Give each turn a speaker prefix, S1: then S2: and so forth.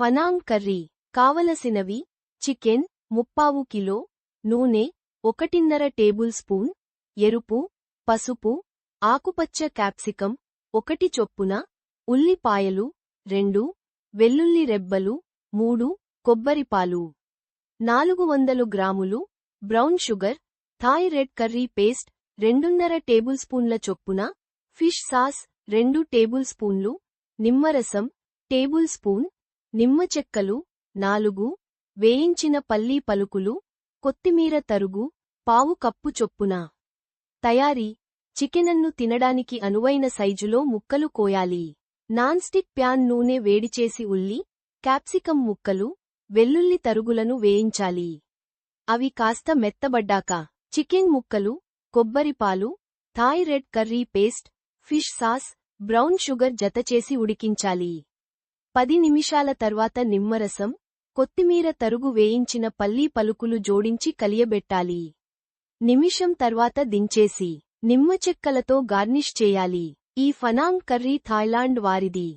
S1: ఫనాంగ్ curry కావలసినవి chicken ముప్పావు kilo నూనె ఒకటిన్నర టేబుల్ స్పూన్ ఎరుపు పసుపు ఆకుపచ్చ క్యాప్సికం ఒకటి చొప్పున ఉల్లిపాయలు రెండు వెల్లుల్లి రెబ్బలు మూడు కొబ్బరిపాలు నాలుగు వందలు గ్రాములు brown sugar Thai red curry paste రెండున్నర టేబుల్ స్పూన్ల చొప్పున ఫిష్ సాస్ రెండు టేబుల్ స్పూన్లు నిమ్మరసం టేబుల్ స్పూన్ నిమ్మ చెక్కలు నాలుగు వేయించిన పల్లీ పలుకులు కొత్తిమీర తరుగు పావు కప్పు చొప్పున. తయారీ చికెనన్ను తినడానికి అనువైన సైజులో ముక్కలు కోయాలి. నాన్ స్టిక్ ప్యాన్ నూనె వేడిచేసి ఉల్లి క్యాప్సికం ముక్కలు వెల్లుల్లి తరుగులను వేయించాలి. అవి కాస్త మెత్తబడ్డాక చికెన్ ముక్కలు కొబ్బరిపాలు Thai red curry paste fish sauce brown sugar జతచేసి ఉడికించాలి. పది నిమిషాల తర్వాత నిమ్మరసం కొత్తిమీర తరుగు వేయించిన పల్లీ పలుకులు జోడించి కలియబెట్టాలి. నిమిషం తర్వాత దించేసి నిమ్మ చెక్కలతో గార్నిష్ చేయాలి. ఈ ఫనాంగ్ కర్రీ థాయిలాండ్ వారిది.